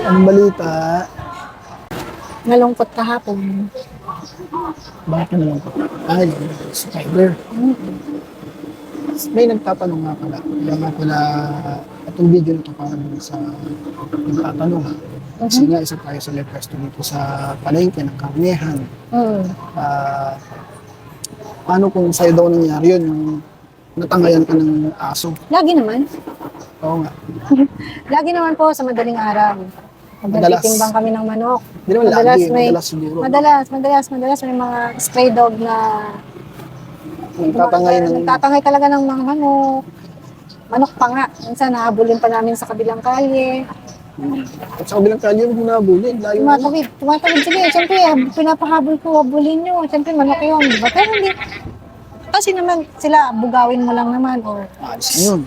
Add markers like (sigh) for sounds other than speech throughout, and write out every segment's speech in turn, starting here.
Ang balita, Nalungkot kahapon. bakit na naman po? Ay, subscriber. May nagtatanong nga pala. Kaya nga pala, itong video na ito para dun sa nagtatanong. Kasi nga, isa tayo sa request dito sa palengke ng karnehan. Mm. Ah, paano kung sa'yo daw nangyari yun, yung natangayan ka ng aso? Lagi naman. Oo nga. (laughs) Lagi naman po sa madaling araw. Madalas. Nagtitimbang kami ng manok. Hindi naman Madalas lagi, may- madalas siguro. Madalas, madalas, madalas may mga stray dog na Nagtatangayan ng... nagtatangay talaga ng mga manok. Manok pa nga. Minsan nahabulin pa namin sa kabilang kalye. At sa kabilang kalye, huwag mo nabulin. Layo na. Tumatawid, tumatawid sige. Siyempre, hab- pinapahabol ko, habulin nyo. Siyempre, manok yun. Diba? Pero hindi. Kasi naman, sila, bugawin mo lang naman. O, Alis na yun.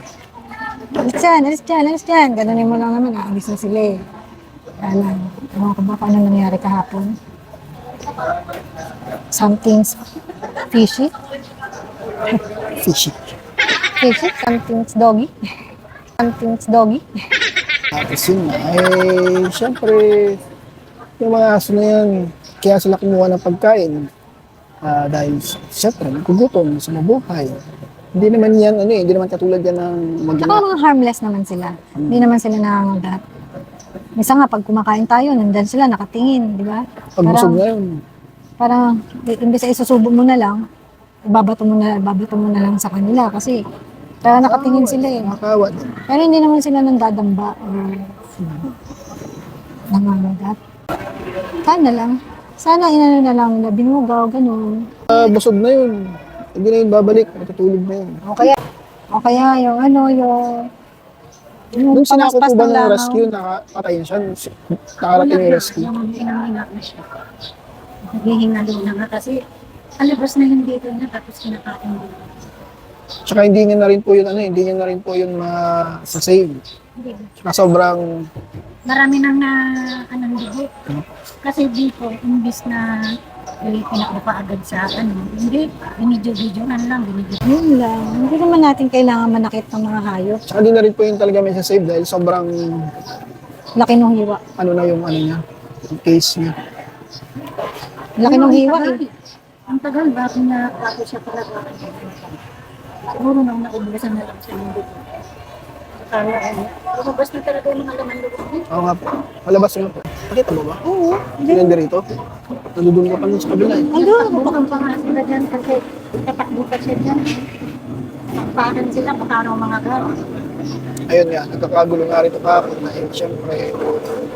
alis dyan, alis dyan, alis dyan. Ganunin mo lang naman, aalis na sila eh. Ano, ewan ko ba kung ano nangyari kahapon? Something's fishy. Fishy. Fishy? Something's doggy. Something's doggy. Yun na, eh, syempre, yung mga aso na yan, kaya sila kumuha ng pagkain. Ah, dahil, syempre, nagkugutom, sumubuhay. Hindi naman yan, ano eh, hindi naman katulad yan ng mag Saka mga harmless naman sila. Hindi naman sila nangangagat. Misa nga, pag kumakain tayo, nandyan sila, nakatingin, di ba? Pag busog Parang- na yun, Parang, imbes na isusubo mo na lang, ibabato mo na, ibabato mo na lang sa kanila kasi kaya nakatingin sila eh. din. Pero hindi naman sila nang dadamba or nangangagat. Sana lang. Sana inano na lang na binugaw, ganun. Ah, busog na yun. Hindi na yun babalik, matutulog na yun. O kaya, o kaya yung ano, yung Nung sinako pamaspas po ba ng rescue, nakapatay na siya. Nakarating yung rescue. Hinang-hina na siya. Naghihingalo na nga kasi alabas na yung dito niya tapos kinakain dito. Tsaka hindi niya na rin po yun, ano, hindi niya na rin po yun ma sa save. Hindi. Tsaka sobrang Marami nang na anong dugo. Kasi dito, imbis na eh, pinakbo pa agad sa ano, hindi, binidyo-video na lang, binidyo. Yun lang. Hindi naman natin kailangan manakit ng mga hayop. Tsaka di na rin po yun talaga may sa save dahil sobrang Laki ng hiwa. ano na yung ano niya, yung case niya. Laki ng hiwa eh. Ang tagal, bakit na bago siya talaga. Siguro nang naubusan na lang siya ng dugo. Kaya, eh, lumabas na talaga yung mga laman loob niya. Oo nga po. Malabas yun po. Pakita mo ba? Oo. Hindi rito. Nandudun ka pa nun sa kabila eh. Ayun. Bukang pa nga sila dyan kasi tatakbo pa siya dyan. Takpakan sila, baka raw mga garo. Ayun nga, nagkakagulo nga rito kahapon na eh, siyempre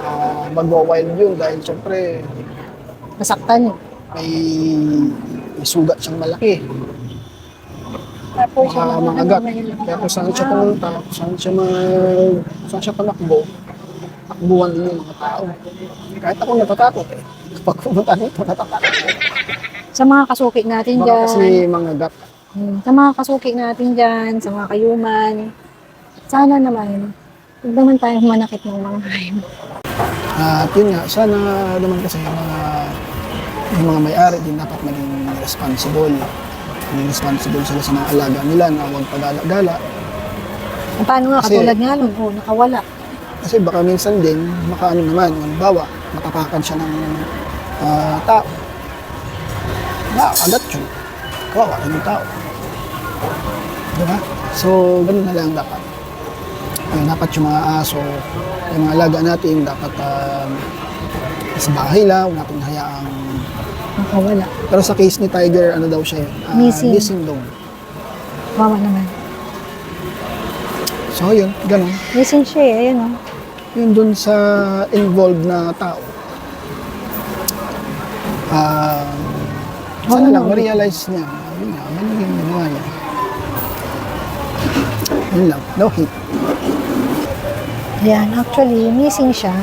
ah, magwa-wild yun dahil siyempre Masaktan eh. may, may sugat siyang malaki. Tapos siya Mga mga agat. Kaya kung saan siya pumunta, kung saan siya, mag, saan siya tumakbo, takbuhan din yung mga tao. Kahit ako natatakot eh. Kapag pumunta nito, natatakot. Sa mga kasuki natin Baka dyan. kasi mga gat. Hmm, Sa mga kasuki natin dyan, sa mga kayuman. Sana naman, huwag naman tayong manakit ng mga hayop. At yun nga, sana naman kasi yung mga, yung mga may-ari din dapat maging responsible. Maging responsible sila sa mga alaga nila na huwag pagala-gala. Paano nga, Kasi- katulad nga nun, oh, nakawala. Kasi baka minsan din, makaano naman, halimbawa, matapakan siya ng ah, tao. Nakakagat yun. Kawawa rin yung tao. Diba? So, ganun na lang dapat. Ay, dapat yung mga aso, yung mga alaga natin, dapat ah, sa bahay lang, huwag natin hayaang... Nakawala. Pero sa case ni Tiger, ano daw siya, ah, Missing. missing daw. Wawa naman. So, yun, ganun. Missing siya eh, ayan oh. yun dun sa involved na tao. Ah, sana Oo. lang ma-realize niya. Yun nga, mali yung ginawa niya. Yun lang, no hate. Ayan, actually, missing siya.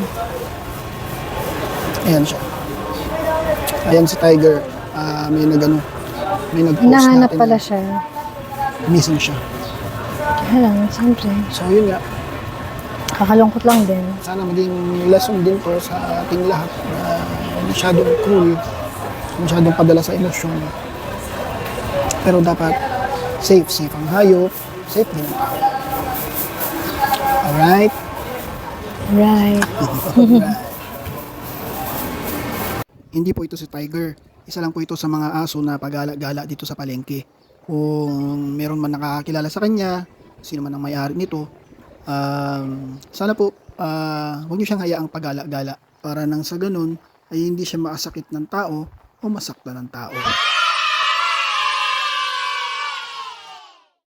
Ayan siya. Ayan si Tiger. Ah, may nagano, may nag-post Hinahanap natin pala siya. Missing siya. Lang, siyempre, So yun nga, kakalungkot lang din. sana maging lesson din po sa ating lahat na masyadong cruel, masyadong padala sa emosyon. Pero dapat safe, safe ang hayop, safe din ang tao. Alright? Right. Hindi po ito si Tiger. Isa lang po ito sa mga aso na pagala-gala dito sa palengke. Kung meron man nakakilala sa kanya, sino man ang may-ari nito, um, sana po ah, huwag niyo siyang hayaang pagala-gala para nang sa ganun ay hindi siya makasakit ng tao o masakta ng tao.